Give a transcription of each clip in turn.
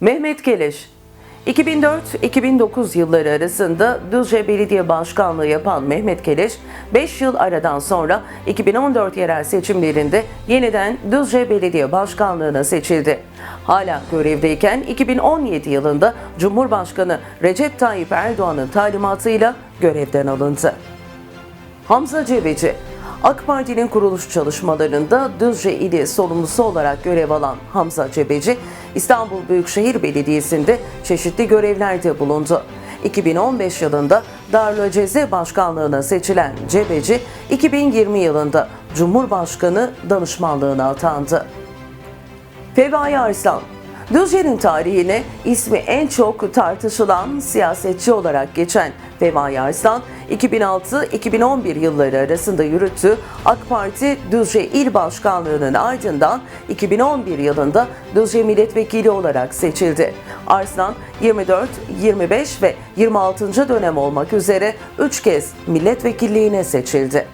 Mehmet Keleş 2004-2009 yılları arasında Düzce Belediye Başkanlığı yapan Mehmet Keleş, 5 yıl aradan sonra 2014 yerel seçimlerinde yeniden Düzce Belediye Başkanlığı'na seçildi. Hala görevdeyken 2017 yılında Cumhurbaşkanı Recep Tayyip Erdoğan'ın talimatıyla görevden alındı. Hamza Cebeci, AK Parti'nin kuruluş çalışmalarında Düzce ili sorumlusu olarak görev alan Hamza Cebeci, İstanbul Büyükşehir Belediyesi'nde çeşitli görevlerde bulundu. 2015 yılında Darülceze Başkanlığı'na seçilen Cebeci, 2020 yılında Cumhurbaşkanı danışmanlığına atandı. Fevai Arslan Düzce'nin tarihine ismi en çok tartışılan siyasetçi olarak geçen Fevai Arslan, 2006-2011 yılları arasında yürüttüğü AK Parti Düzce İl Başkanlığı'nın ardından 2011 yılında Düzce Milletvekili olarak seçildi. Arslan 24, 25 ve 26. dönem olmak üzere 3 kez milletvekilliğine seçildi.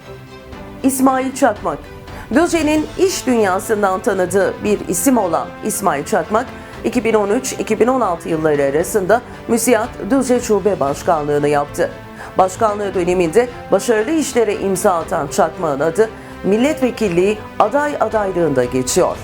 İsmail Çakmak Düzce'nin iş dünyasından tanıdığı bir isim olan İsmail Çakmak, 2013-2016 yılları arasında MÜSİAD Düzce Şube Başkanlığını yaptı. Başkanlığı döneminde başarılı işlere imza atan Çakmak'ın adı milletvekilliği aday adaylığında geçiyor.